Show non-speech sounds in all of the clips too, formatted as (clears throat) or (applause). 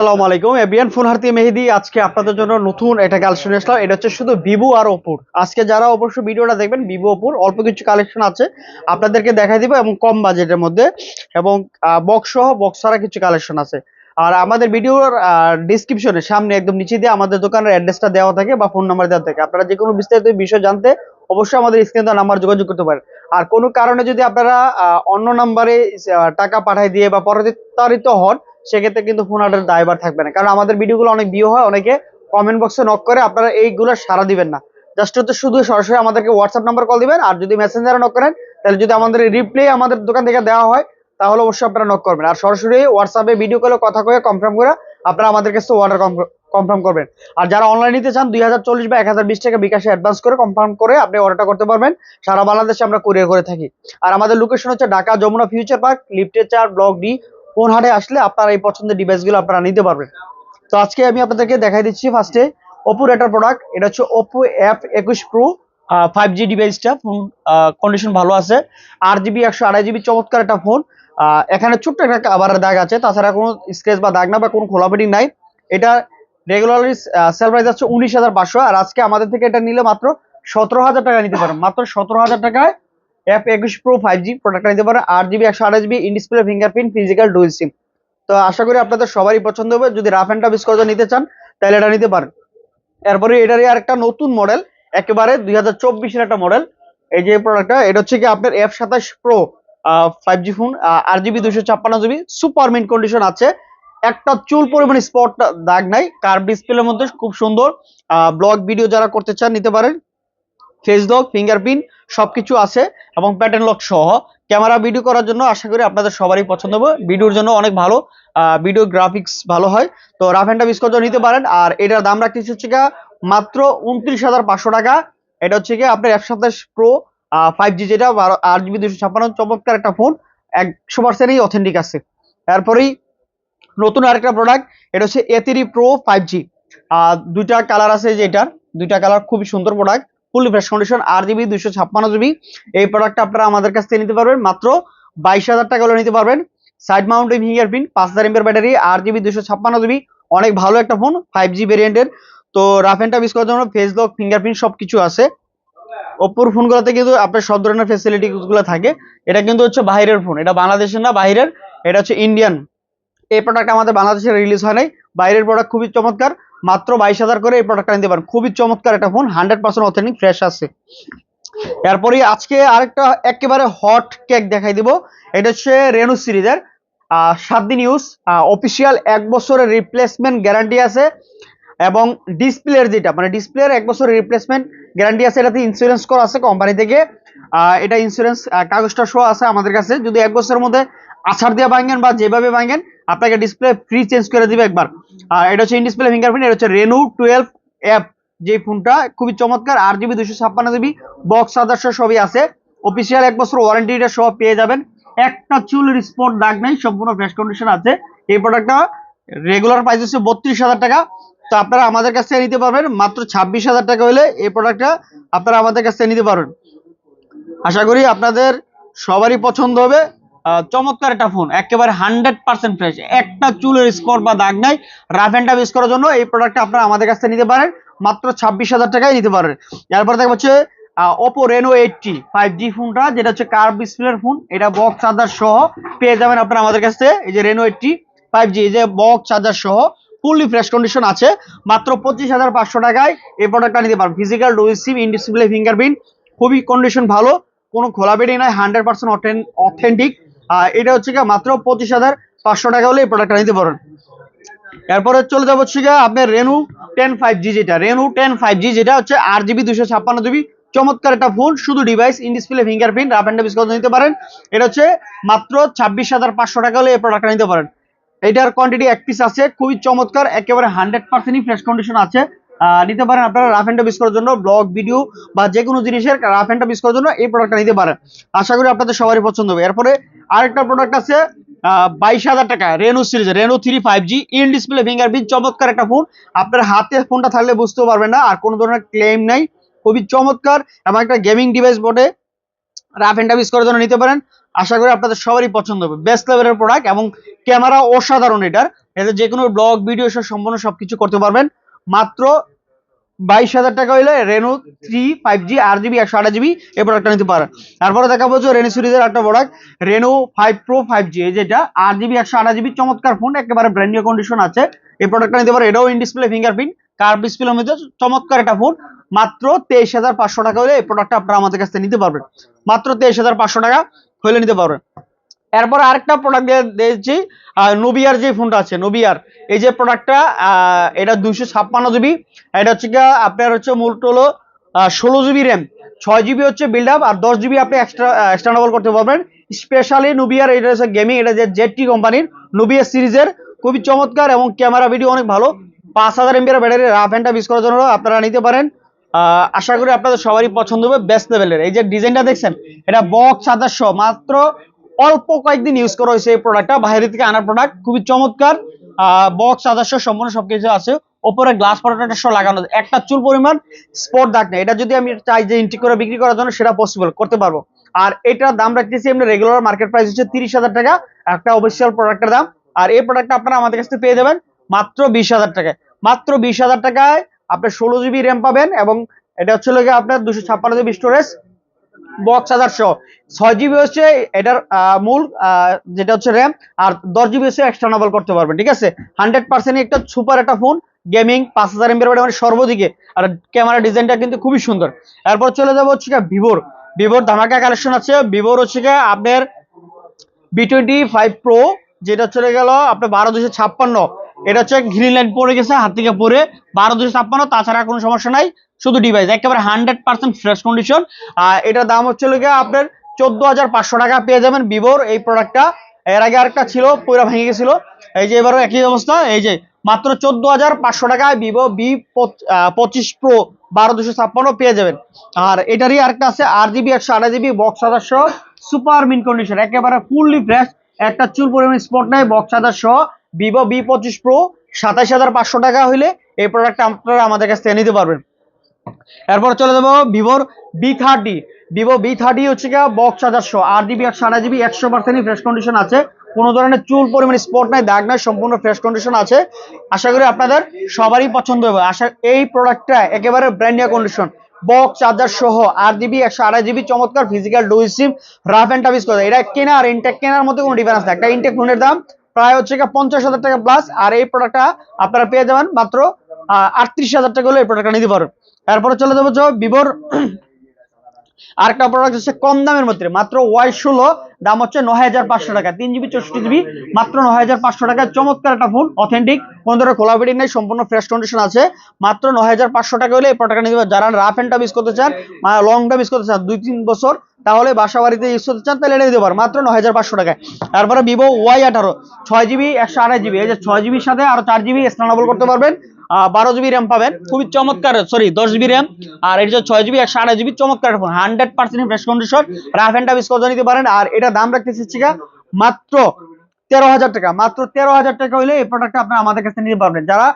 আসসালামু আলাইকুম। এবিয়ান ফোন হারতি মেহেদি, আজকে আপনাদের জন্য নতুন একটা কালেকশন আসলাম। এটা হচ্ছে শুধু ভিভো আর ওপোর। আজকে যারা অবশ্যই ভিডিওটা দেখবেন, ভিভো ওপোর, অল্প কিছু কালেকশন আছে। আপনাদেরকে দেখাই দিব এবং কম বাজেটের মধ্যে এবং বক্স সহ বক্স ছাড়া কিছু কালেকশন আছে। আর আমাদের ভিডিওর ডিসক্রিপশনে সামনে একদম নিচে দিয়ে আমাদের দোকানের অ্যাড্রেসটা দেওয়া থাকে বা ফোন নাম্বার দেওয়া থাকে। আপনারা যে কোনো বিস্তারিত বিষয় জানতে অবশ্যই আমাদের স্ক্রিনে নাম্বার যোগাযোগ করতে পারেন। আর কোনো কারণে যদি আপনারা অন্য নাম্বারে টাকা পাঠাই দিয়ে বা প্রতারিত হন সেক্ষেত্রে কিন্তু ফোন অর্ডার দায়বার থাকবে না। কারণ আমাদের ভিডিওগুলো অনেক ভিউ হয়, অনেকে কমেন্ট বক্সে নক করে, আপনারা এইগুলো সারা দিবেন না। জাস্ট হচ্ছে শুধু সরাসরি আমাদেরকে হোয়াটসঅ্যাপ নাম্বার কল দিবেন, আর যদি মেসেঞ্জারে নক করেন, তাহলে যদি আমাদের রিপ্লাই আমাদের দোকান থেকে দেওয়া হয়, তাহলে অবশ্যই আপনারা নক করবেন। আর সরাসরি হোয়াটসঅ্যাপে ভিডিও কলে কথা কয়ে কনফার্ম করে আপনারা আমাদের কাছে অর্ডার কনফার্ম করবেন। আর যারা অনলাইন নিতে চান, দুই হাজার চল্লিশ বা এক হাজার বিশ টাকা বিকাশে অ্যাডভান্স করে কনফার্ম করে আপনি অর্ডারটা করতে পারবেন। সারা বাংলাদেশে আমরা কুরিয়ার করে থাকি। আর আমাদের লোকেশন হচ্ছে ঢাকা যমুনা ফিউচার পার্ক লিফটের চার ব্লক ডি কোন হাটে আসলে আপনারা এই পছন্দের ডিভাইসগুলো আপনারা নিতে পারবেন। তো আজকে আমি আপনাদেরকে দেখাই দিচ্ছি ফার্স্টে ওপোর একটা প্রোডাক্ট এটা হচ্ছে ওপো এফ একুশ প্রো ফাইভ জি ডিভাইসটা ফোন কন্ডিশন ভালো আছে। আট জিবি একশো আড়াই জিবি চমৎকার একটা ফোন এখানে ছোট্ট একটা কাভারের দাগ আছে, তাছাড়া কোনো স্ক্রেচ বা দাগ না বা কোনো খোলাপেটি নাই। এটা রেগুলারলি সেল প্রাইস আছে উনিশ হাজার পাঁচশো। আর আজকে আমাদের থেকে এটা নিলে মাত্র সতেরো হাজার টাকা নিতে পারেন মাত্র সতেরো হাজার টাকায় এফ একুশ প্রো ফাইভ জি প্রোডাক্টটা নিতে পারেন আট জিবি একশো আঠাশ GB in display fingerprint physical dual SIM তো আশা করি আপনাদের সবারই পছন্দ হবে। যদি রাফ অ্যান্ড টাফ ইউজ নিতে চান, তাহলে এটা নিতে পারেন। এরপরে এটারই আরেকটা নতুন মডেল একেবারে দুই হাজার চব্বিশের একটা মডেল এই যে প্রোডাক্টটা এটা হচ্ছে কি আপনার এফ সাতাশ প্রো ফাইভ জি ফোন আট জিবি দুশো ছাপ্পান্ন জিবি সুপার মিন কন্ডিশন আছে। একটা চুল পরিমাণ স্পট দাগ নাই কার্ভ ডিসপ্লের মধ্যে খুব সুন্দর ব্লগ ভিডিও যারা করতে চান, নিতে পারেন। ফেস লক ফিঙ্গারপ্রিন্ট সবকিছু আছে এবং প্যাটার্ন লক সহ। ক্যামেরা ভিডিও করার জন্য আশা করি আপনাদের সবারই পছন্দ হবে। ভিডিওর জন্য অনেক ভালো। ভিডিও গ্রাফিক্স ভালো হয়। তো রাফ অ্যান্ড টাফ করে নিতে পারেন। আর এটার দাম রাখতেছি হচ্ছে গিয়ে মাত্র উনত্রিশ হাজার পাঁচশো টাকা। এটা হচ্ছে কি আপনার একশো সাতাশ প্রো ফাইভ জি যেটা আট জিবি দুশো ছাপ্পান্ন, চমৎকার একটা ফোন একশো পার্সেন্টই অথেন্টিক আছে। তারপরেই নতুন আরেকটা প্রোডাক্ট এটা হচ্ছে এতিরি প্রো ফাইভ জি আর দুইটা কালার আছে যে এটার। দুইটা কালার খুবই সুন্দর প্রোডাক্ট ফুল ফ্রেশ কন্ডিশন আট জিবি দুশো ছাপ্পান্ন জিবি এই প্রোডাক্টটা আপনারা আমাদের কাছ থেকে নিতে পারবেন। মাত্র বাইশ হাজার টাকা হলে নিতে পারবেন। সাইড মাউন্টিং ফিঙ্গারপ্রিন্ট পাঁচ হাজার এমপের ব্যাটারি আর জিবি দুশো ছাপ্পান্ন জিবি অনেক ভালো একটা ফোন ফাইভ জি ভেরিয়েন্টের তো রাফ অ্যান্ড টাফ ইউজ করার জন্য ফেস লক ফিঙ্গারপ্রিন্ট সব কিছু আছে ওপ্পোর ফোনগুলোতে কিন্তু আপনার সব ধরনের ফেসিলিটিগুলো থাকে। এটা কিন্তু হচ্ছে বাইরের ফোন এটা বাংলাদেশের না, বাইরের। এটা হচ্ছে ইন্ডিয়ান এই প্রোডাক্ট আমাদের বাংলাদেশে রিলিজ হয় নাই। বাইরের প্রোডাক্ট খুবই চমৎকার। মাত্র বাইশ হাজার করে এই প্রোডাক্টটা নিতে পারেন। খুবই চমৎকার একটা phone hundred percent authentic fresh আছে। এরপরে আজকে আরেকটা একেবারে হট কেক দেখাই দিব। এটা হচ্ছে রেনু সিরিজের সাত দিন ইউজ অফিসিয়াল এক বছরের রিপ্লেসমেন্ট গ্যারান্টি আছে। এবং ডিসপ্লের যেটা মানে ডিসপ্লের এক বছরের রিপ্লেসমেন্ট গ্যারান্টি আছে, এটাতে ইন্স্যুরেন্স করা আছে কোম্পানি থেকে। এটা ইন্স্যুরেন্স কাগজটা শো আছে আমাদের কাছে। যদি এক বছরের মধ্যে আছাড় দিয়ে ভাঙেন বা যেভাবে ভাঙেন, আপনাকে ডিসপ্লে ফ্রি চেঞ্জ করে দিবে একবার। আর এটা হচ্ছে ইন ডিসপ্লে ফিঙ্গারপ্রিন্ট এটা হচ্ছে রেনু টুয়েলভ অ্যাপ যে ফোনটা খুবই চমৎকার, আট জিবি দুশো ছাপ্পান্ন জিবি বক্স আদর্শ সবই আছে। অফিসিয়াল এক বছর ওয়ারেন্টিটা সব পেয়ে যাবেন। একটা চুল স্পট দাগ নেই, সম্পূর্ণ ফ্রেশ কন্ডিশন আছে। এই প্রোডাক্টটা রেগুলার প্রাইস হচ্ছে বত্রিশ হাজার টাকা। তো আপনারা আমাদের কাছ থেকে নিতে পারবেন, মাত্র ছাব্বিশ হাজার টাকা হলে এই প্রোডাক্টটা আপনারা আমাদের কাছ থেকে নিতে পারবেন। আশা করি আপনাদের সবারই পছন্দ হবে। চমৎকার একটা ফোন একেবারে হান্ড্রেড পার্সেন্ট ফ্রেশ একটা চুলের স্পট বা দাগ নাই রাফ অ্যান্ড ইউজ করার জন্য এই প্রোডাক্টটা আপনারা আমাদের কাছ নিতে পারেন, মাত্র ছাব্বিশ হাজার টাকায় নিতে পারেন। এরপর দেখা হচ্ছে Oppo Reno eighty five G ফোনটা যেটা হচ্ছে কার্ভ ডিসপ্লের ফোন এটা বক্স চার্জার সহ পেয়ে যাবেন আপনারা আমাদের কাছ এই যে রেনো এইটটি ফাইভ জি এই যে বক্স চার্জার সহ ফুললি ফ্রেশ কন্ডিশন আছে, মাত্র পঁচিশ হাজার পাঁচশো টাকায় এই প্রোডাক্টটা নিতে পারবেন। Physical dual SIM in display fingerprint খুবই কন্ডিশন ভালো, কোনো খোলাবেটি নাই হান্ড্রেড পার্সেন্ট অথেন্টিক এটা হচ্ছে গিয়ে মাত্র পঁচিশ হাজার পাঁচশো টাকা হলে এই প্রোডাক্টটা নিতে পারেন এরপরে চলে যাব হচ্ছে আপনার রেনু টেন ফাইভ জি যেটা। রেনু টেন ফাইভ জি যেটা হচ্ছে আট জিবি দুশো ছাপ্পান্ন জিবি চমৎকার একটা ফোন শুধু device in display fingerprint rough and discount নিতে পারেন। এটা হচ্ছে মাত্র ছাব্বিশ হাজার পাঁচশো টাকা হলে এই প্রোডাক্টটা নিতে পারেন। এটার কোয়ান্টিটি এক পিস আছে, খুবই চমৎকার, একেবারে হান্ড্রেড পার্সেন্টই ফ্রেশ কন্ডিশন আছে। নিতে পারেন আপনারা রাফ অ্যান্ড ইউজ করার জন্য ব্লগ ভিডিও বা যে কোনো জিনিসের রাফ অ্যান্ড ইউজ করার জন্য এই প্রোডাক্টটা নিতে পারেন। আশা করি আপনাদের সবারই পছন্দ হবে। এরপরে আরেকটা প্রোডাক্ট আছে বাইশ হাজার টাকা Reno series Reno three five G in display fingerprint চমৎকার একটা ফোন আপনার হাতে ফোনটা থাকলে বুঝতেও পারবেন না, আর কোনো ধরনের ক্লেম নাই। খুবই চমৎকার এবং একটা গেমিং ডিভাইস বটে। রাফ অ্যান্ড ইউজ করার জন্য নিতে পারেন। আশা করি আপনাদের সবারই পছন্দ হবে। বেস্ট লেভেলের প্রোডাক্ট এবং ক্যামেরা অসাধারণ এটার। এতে যে কোনো ব্লগ ভিডিও সম্পূর্ণ সবকিছু করতে পারবেন। মাত্র বাইশ হাজার টাকা হইলে রেনো থ্রি ফাইভ জি আট জিবি একশো আট জিবি এই প্রোডাক্টটা নিতে পারেন তারপরে দেখা বলছো রেনো সিরিজের একটা product Reno five pro five G যেটা আট জিবি একশো আট জিবি চমৎকার ফোন একেবারে ব্র্যান্ড নিউ কন্ডিশন আছে। এই প্রোডাক্টটা নিতে পারেন এটাও ইন ডিসপ্লে ফিঙ্গারপ্রিন্ট কার ডিসপ্লের মধ্যে চমৎকার একটা ফোন মাত্র তেইশ হাজার পাঁচশো টাকা হলে এই প্রোডাক্টটা আপনারা আমাদের কাছ থেকে নিতে পারবেন। মাত্র তেইশ হাজার পাঁচশো টাকা হলে নিতে পারবেন। এরপর আরেকটা প্রোডাক্ট দিয়েছি নোবিয়ার যে ফোনটা আছে নোবিয়ার এই যে প্রোডাক্টটা এটা দুইশো ছাপ্পান্ন জিবি এটা হচ্ছে আপনার হচ্ছে মূলত হলো ষোলো জিবি র্যাম ছয় জিবি হচ্ছে বিল্ড আপ আর দশ জিবি আপনি এক্সট্রা এক্সটার্নেবল করতে পারবেন। স্পেশালি নুবিয়ার এটা হচ্ছে গেমিং এটা যে জেডটি কোম্পানির নুবিয়ার সিরিজের, খুবই চমৎকার এবং ক্যামেরা ভিডিও অনেক ভালো। পাঁচ হাজার এমবিআর ব্যাটারি রাফ অ্যান্ড ইউজ করার জন্য আপনারা নিতে পারেন। আশা করি আপনাদের সবারই পছন্দ হবে বেস্ট লেভেলের এই যে ডিজাইনটা দেখছেন, এটা বক্স সাতাশশো, মাত্র অল্প কয়েকদিন ইউজ করা হয়েছে এই প্রোডাক্টটা বাইরে থেকে আনা প্রোডাক্ট খুবই চমৎকার। বক্স সাতাশশো সম্পূর্ণ সবকিছু আছে। ওপরে গ্লাস সহ লাগানো একটা চুল পরিমাণ স্পট দাগ নেই। এটা যদি আমি চাই যে ইন্টি করে বিক্রি করার জন্য, সেটা পসিবল করতে পারব। আর এটার দাম রাখতেছি আমরা রেগুলার মার্কেট প্রাইস হচ্ছে তিরিশ হাজার টাকা। একটা অফিসিয়াল প্রোডাক্টের দাম। আর এই প্রোডাক্টটা আপনারা আমাদের কাছ থেকে পেয়ে যাবেন মাত্র বিশ হাজার টাকায়। মাত্র বিশ হাজার টাকায় আপনি ষোলো জিবি র্যাম পাবেন এবং এটা হচ্ছে আপনার দুশো ছাপ্পান্ন জিবি স্টোরেজ বক্স হাজার সহ ছয় জিবি হচ্ছে এটার মূল যেটা হচ্ছে র্যাম আর দশ জিবি হচ্ছে এক্সটার্নেবল করতে পারবেন, ঠিক আছে? হান্ড্রেড পার্সেন্ট একটা সুপার একটা ফোন গেমিং পাঁচ হাজার এমবির মানে সর্বদিকে, আর ক্যামেরা ডিজাইনটা কিন্তু খুবই সুন্দর। এরপর চলে যাব হচ্ছে ভিভোর ভিভোর ধামাকা কালেকশন আছে। ভিভোর হচ্ছে গিয়ে আপনার বি টোয়েন্টি ফাইভ প্রো যেটা চলে গেল আপনার বারো দুশো ছাপ্পান্ন। এটা হচ্ছে গ্রিন লাইন পড়ে গেছে, হাত থেকে পরে। বারো দুশো ছাপ্পান্ন, তাছাড়া কোনো সমস্যা নাই, শুধু ডিভাইস একেবারে হান্ড্রেড পার্সেন্ট ফ্রেশ কন্ডিশন আর এটার দাম হচ্ছে গিয়ে আপনার চোদ্দ হাজার পাঁচশো টাকা পেয়ে যাবেন ভিভোর এই প্রোডাক্টটা এর আগে আরেকটা ছিল, পুরো ভেঙে গেছিল। এই যে এবারও একই অবস্থা, এই যে মাত্র চোদ্দ হাজার পাঁচশো টাকায় ভিভো বি পঁচিশ প্রো বারো দুশো ছাপ্পান্ন পেয়ে যাবেন। আর এটারই আরেকটা আছে, আট জিবি, একশো আঠাশ GB box others super mint condition একেবারে ফুললি ফ্রেশ একটা চুল পরিমাণ স্পট নাই বক্স আদার্স ভিভো বি পঁচিশ প্রো সাতাশ হাজার পাঁচশো টাকা হইলে এই প্রোডাক্টটা আপনারা আমাদের কাছ থেকে নিতে পারবেন। এরপর চলে যাব ভিভোর V thirty Vivo V thirty হচ্ছে গিয়ে বক্স চারশো আট জিবি একশো আঠাশ জিবি একশো পার্সেন্টই ফ্রেশ কন্ডিশন আছে। কোনো ধরনের চুল পরিমাণ স্পট নাই, দাগ নাই, সম্পূর্ণ ফ্রেশ কন্ডিশন আছে। আশা করি আপনাদের সবারই পছন্দ হবে। আশা, এই প্রোডাক্টটা একেবারে ব্র্যান্ড কন্ডিশন বক্স চার্জার সহ আট জিবি একশো আড়াই জিবি চমৎকার physical dual SIM rough and tough use করে এটা কেনা আর ইনটেক কেনার মধ্যে কোনো ডিফারেন্স নেই। একটা ইনটেক ফোনের দাম প্রায় হচ্ছে পঞ্চাশ হাজার টাকা প্লাস আর এই প্রোডাক্টটা আপনারা পেয়ে যাবেন মাত্র আটত্রিশ হাজার টাকা হলে এই প্রোডাক্টটা নিতে পারেন এরপরে চলে যাব ভিভোর (clears throat) আরেকটা প্রোডাক্ট হচ্ছে কম দামের মধ্যে, মাত্র ওয়াই ষোলো, দাম হচ্ছে নয় হাজার পাঁচশো টাকা, তিন জিবি চৌষট্টি জিবি মাত্র নয় হাজার পাঁচশো টাকা চমৎকার একটা ফোন অথেন্টিক কোনো ধরনের কোলাবিটি নেই, সম্পূর্ণ ফ্রেশ কন্ডিশন আছে, মাত্র নয় হাজার পাঁচশো টাকা হলে এই প্রোডাক্টটা নিতে পারেন যারা রাফ অ্যান্ড টাফ ইউজ করতে চান লং টাইম ইউজ করতে চান, দুই তিন বছর তাহলে বাসা বাড়িতে ইউজ করতে চান, তাহলে এটা নিতে পারেন মাত্র নয় হাজার পাঁচশো টাকায়। তারপরে ভিভো ওয়াই আঠারো, ছয় জিবি একশো আড়াই জিবি এই যে ছয় জিবির সাথে আরও চার জিবি স্ট্যান্ডেবল করতে পারবেন। বারো জিবি র্যাম পাবেন। খুবই চমৎকার সরি দশ জিবি র্যাম আর এটা ছয় জিবি একশো আড়াই জিবি চমৎকার phone, hundred percent fresh condition rough and tough use নিতে পারেন। আর এটা দাম রাখতেছি গিয়ে মাত্র তেরো হাজার টাকা। মাত্র তেরো হাজার টাকা হলে এই প্রোডাক্টটা আপনারা আমাদের কাছে নিতে পারবেন। যারা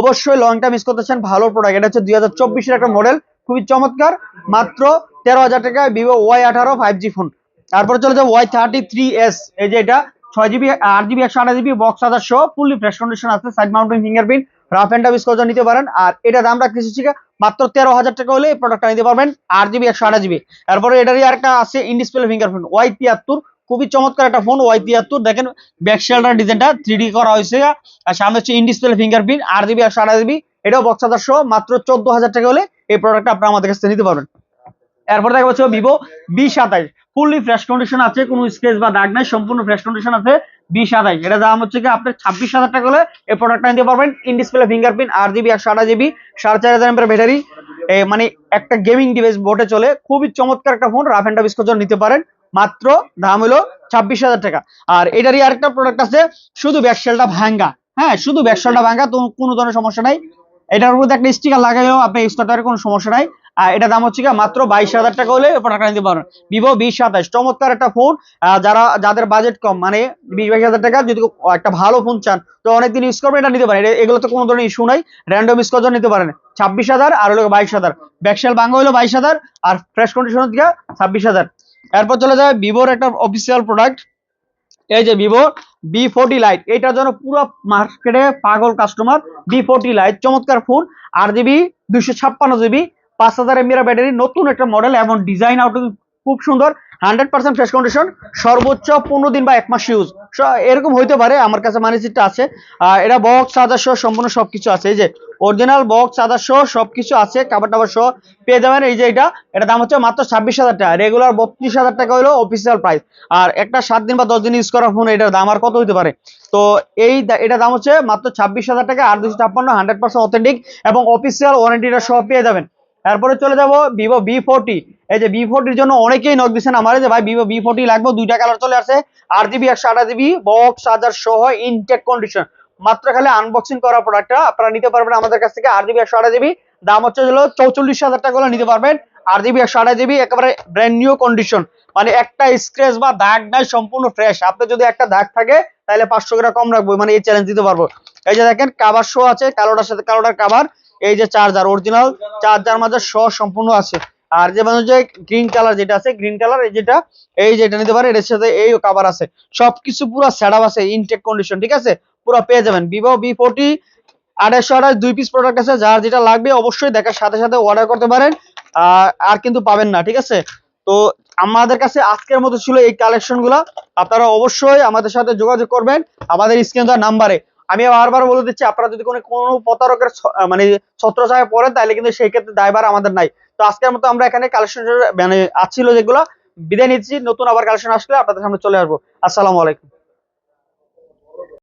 অবশ্যই লং টাইম ইউজ করতে চান, ভালো প্রোডাক্ট এটা হচ্ছে দুই হাজার চব্বিশের একটা মডেল খুবই চমৎকার। মাত্র তেরো হাজার টাকায় ভিভো ওয়াই আঠারো ফাইভ জি ফোন তারপরে চলে যাবে ওয়াই থার্টি থ্রি এস, এই যে এটা, ছয় জিবি, আট জিবি, একশো আঠাশ জিবি বক্স হাজার শো ফুললি ফ্রেশ কন্ডিশন আছে side mounting fingerprint rough and use করতে নিতে পারেন। আর এটা দাম ঠিক আছে মাত্র তেরো হাজার টাকা হলে এই প্রোডাক্টটা নিতে পারবেন, আট জিবি, একশো আঠাশ জিবি। তারপরে এটারই আরেকটা আছে ইন ডিসপ্লে ফিঙ্গারপ্রিন্ট ওয়াই তিয়াত্তর। খুবই চমৎকার একটা ফোন ওয়াই তিয়াত্তর। দেখেন ব্যাক শেল্ডার ডিজাইনটা থ্রি ডি করা হয়েছে। আর সামনে হচ্ছে ইন ডিসপ্লে ফিঙ্গারপ্রিন্ট আট জিবি, একশো আঠাশ জিবি। এটাও বক্স শো মাত্র চোদ্দ হাজার টাকা হলে এই প্রোডাক্টটা আপনারা আমাদের কাছ থেকে নিতে পারবেন। এরপর দেখা যাচ্ছে ভিভো বি সাতাইশ। ফুললি ফ্রেশ কন্ডিশন আছে, কোনো স্কেচ বা দাগ নাই, সম্পূর্ণ ফ্রেশ কন্ডিশন আছে বি সাতাইশ। এটা দাম হচ্ছে কি আপনার ছাব্বিশ হাজার টাকা হলে এই প্রোডাক্টটা নিতে পারবেন। ইন ডিসপ্লে ফিঙ্গারপ্রিন্ট আট জিবি একশো আঠাশ জিবি সাড়ে চার হাজার এমপের ব্যাটারি মানে একটা গেমিং ডিভাইস বোটে চলে, খুবই চমৎকার একটা ফোন রাফ অ্যান্ড টাফ নিতে পারেন। মাত্র দাম হলো ছাব্বিশ হাজার টাকা। আর এটারই আরেকটা প্রোডাক্ট আছে, শুধু ব্যাকশেলটা ভাঙ্গা। হ্যাঁ শুধু ব্যাকশেলটা ভাঙ্গা, তো কোনো ধরনের সমস্যা নাই। এটার মধ্যে একটা স্টিকার লাগাইলেও আপনি করতে কোনো সমস্যা নাই। এটা দাম হচ্ছে মাত্র বাইশ হাজার টাকা হলে প্রোডাক্ট নিতে পারেন ভিভো বিশ সাতাশ, চমৎকার একটা ফোন যারা, যাদের বাজেট কম মানে বিশ বাইশ হাজার টাকা, যদি একটা ভালো ফোন চান, তো অনেকদিন ইউজ করবেন, এটা নিতে পারেন। এগুলো তো কোনো ধরনের ইস্যু নাই। র্যান্ডম ইউজ করার নিতে পারেন। ছাব্বিশ হাজার, আর হলো বাইশ হাজার। ব্যাকশেল বাঙ্গা হলো বাইশ হাজার, আর ফ্রেশ কন্ডিশন থেকে ছাব্বিশ হাজার। এরপর চলে যায় ভিভোর একটা অফিসিয়াল প্রোডাক্ট এই যে ভিভো বি ফোর্টি লাইট এটার জন্য পুরো মার্কেটে পাগল কাস্টমার বি ফোর্টি লাইট চমৎকার ফোন আর জিবি দুইশো ছাপ্পান্ন জিবি পাঁচ হাজার এমবির ব্যাটারি, নতুন একটা মডেল এবং ডিজাইন আউট খুব সুন্দর হান্ড্রেড পার্সেন্ট ফ্রেশ কন্ডিশন সর্বোচ্চ পনেরো দিন বা এক মাস ইউজ এরকম হইতে পারে, আমার কাছে মানি সিটটা আছে। এটা বক্স চার্জার সহ সম্পূর্ণ সবকিছু আছে। এই যে অরিজিনাল বক্স চার্জার সহ সবকিছু আছে কাবার টাবার সহ। পেয়ে যাবেন এই যে এটা এটা দাম হচ্ছে মাত্র ছাব্বিশ হাজার টাকা। রেগুলার বত্রিশ হাজার টাকা হলো অফিসিয়াল প্রাইস আর একটা সাত দিন বা দশ দিন ইউজ করা ফোন এটার দাম আর কত হইতে পারে? তো এই এটা দাম হচ্ছে মাত্র ছাব্বিশ হাজার টাকা, আর দুশো ছাপ্পান্ন হান্ড্রেড পার্সেন্ট অথেন্টিক এবং অফিসিয়াল ওয়ারেন্টিটা সহ পেয়ে যাবেন। তারপরে চলে যাব ভিভো বি ফোরটি এই যে বি ফোরটির জন্য অনেকেই নক দিচ্ছেন আমার যে ভাই ভিভো বি ফোরটি লাগবে, দুইটা কালার চলে আসে। আট জিবি একশো আঠাশ জিবি বক্স চার্জার সহ ইনটেক কন্ডিশন মাত্র খালি আনবক্সিং করা প্রোডাক্টটা আপনারা নিতে পারবেন আমাদের কাছ থেকে আট জিবি একশো আঠাশ জিবি দাম হচ্ছে হলো চৌচল্লিশ হাজার টাকা করে নিতে পারবেন। আট জিবি একশো আঠাশ জিবি একেবারে ব্র্যান্ড নিউ কন্ডিশন মানে একটা স্ক্র্যাচ বা দাগ নাই, সম্পূর্ণ ফ্রেশ আপনার যদি একটা দাগ থাকে, তাহলে পাঁচশো গ্রাম কম রাখব মানে এই চ্যালেঞ্জ দিতে পারব। এই যে দেখেন কাবার শো আছে কালোটার সাথে কালোটার কাবার এই যে চার্জার অরিজিনাল চার্জার মাঝে শো সম্পূর্ণ আছে। আর যে মানুষ যে গ্রিন কালার যেটা আছে গ্রিন কালার এই যেটা এই যেটা নিতে পারে এর সাথে এই কাভার আছে। সবকিছু পুরো সেটআপ আছে ইনটেক কন্ডিশন ঠিক আছে? পুরো পেয়ে যাবেন। ভিভো বি ফোর্টি আড়াইশো আড়াই দুই পিস প্রোডাক্ট আছে। যার যেটা লাগবে, অবশ্যই দেখার সাথে সাথে অর্ডার করতে পারেন। আর কিন্তু পাবেন না, ঠিক আছে? তো আমাদের কাছে আজকের মতো ছিল এই কালেকশনগুলা। আপনারা অবশ্যই আমাদের সাথে যোগাযোগ করবেন। আমাদের স্ক্রিন দেওয়ার নাম্বারে আমি বারবার বলে দিচ্ছি, আপনারা যদি কোনো কোনো প্রতারকের মানে ছত্রছায়া পড়েন, তাহলে কিন্তু সেই ক্ষেত্রে দায়ভার আমাদের নাই। তো আজকের মতো আমরা এখানে কালেকশন মানে আছিল যেগুলো। বিদায় নিচ্ছি, নতুন আবার কালেকশন আসলে আপনাদের সামনে চলে আসব। আসসালামু আলাইকুম।